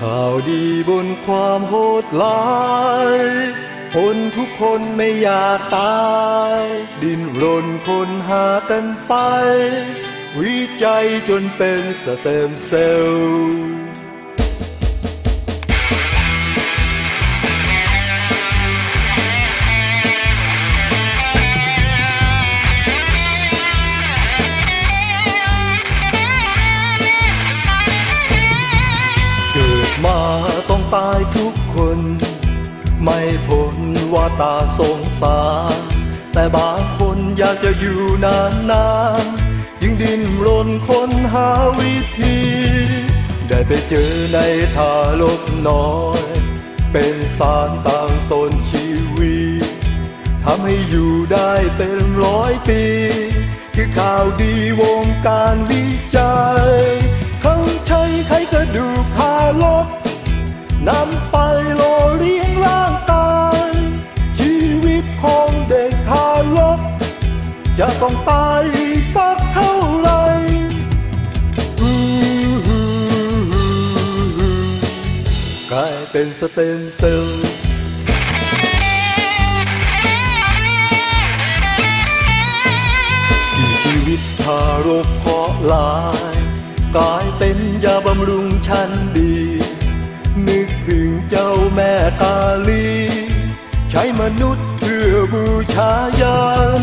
ข่าวดีบนความโหดร้ายคนทุกคนไม่อยากตาย ดิ้นรนคนหากันไป วิจัยจนเป็นสเต็มเซลล์ ทุกคน ไม่พ้นว่าตาสงสารแต่บางคนอยากจะอยู่นานๆยิ่งดิ้นรนค้นหาวิธี ได้ไปเจอในทารกน้อย เป็นสารต่างตนชีวิตทำให้อยู่ได้เป็นร้อยปี คือข่าวดีวง กลายเป็นสเต็มเซลล์ที่ชีวิตทารกเพาะลาย กลายเป็นยาบำรุงชั้นดี นึกถึงเจ้าแม่กาลี ใช้มนุษย์เพื่อบูชายัน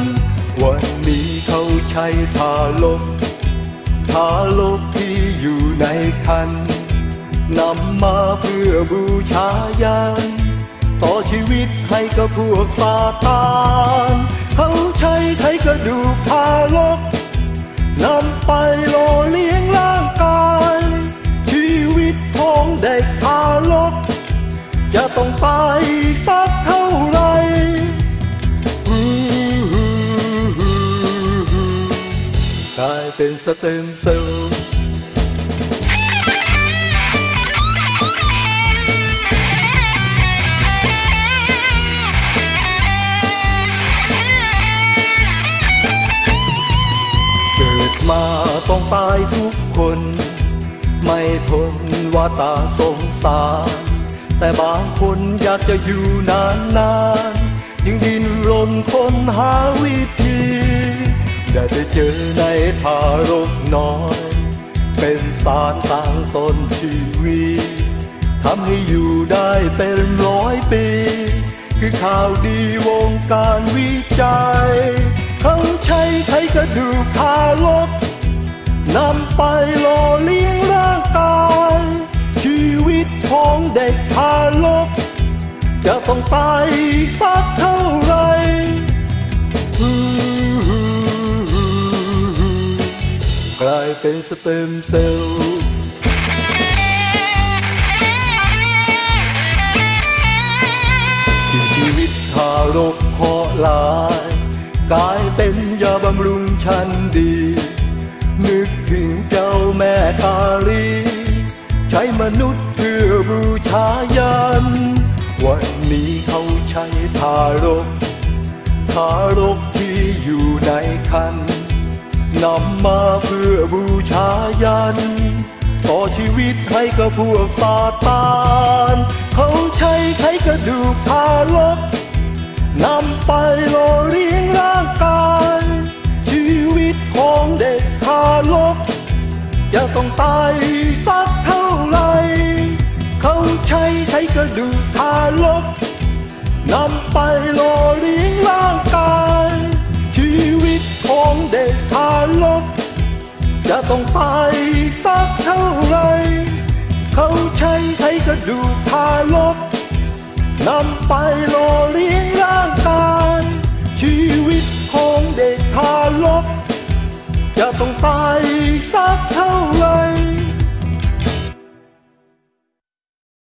วันนี้เขาใช้ทารกทารกที่อยู่ในคัน นำมาเพื่อบูชายันต่อชีวิตให้กับพวกซาตานเขาใช้ไขกระดูกทารกนำไปโลเลี้ยงร่างกาย ชีวิตของเด็กทารก จะต้องตายอีกสักเท่าไหรฮู้ฮู้ฮู้ฮู้กลายเป็นสเต็มเซลล์ ต้องตายทุกคน ไม่พ้นว่าตาสงสารแต่บางคนอยากจะอยู่นานนานๆยิ่งดิ้นรนค้นหาวิธีได้ไปเจอในทารกน้อย เป็นสารต่างต้นชีวิตทำให้อยู่ได้เป็นร้อยปี คือข่าวดีวงการวิจัย เขาใช้ไขกระดูกทารก นำไปโลเลี้ยงร่างกาย ชีวิตของเด็กทารก จะต้องตายอีกสักเท่าไรกลายเป็นสเต็มเซลล์ที่ชีวิตทารกเพาะหลาย กลายเป็นยาบำรุงชั้น ลี ใช้มนุษย์เพื่อบูชายัน วันนี้เขาใช้ทารก ทารกที่อยู่ในคันนำมาเพื่อบูชายัน ต่อชีวิตให้กับพวกซาตานเขาใช้ไขกระดูกทารกนำไป จะต้องตายสักเท่าไร เขาใช้ใช้กระดูกทารกนำไปหล่อเลี้ยงร่างกาย ชีวิตของเด็กทารกจะต้องตายสักเท่าไร เขาใช้ใช้กระดูกทารกนำไปหล่อเลี้ยงร่างกาย ชีวิตของเด็กทารกจะต้องตายสักเท่า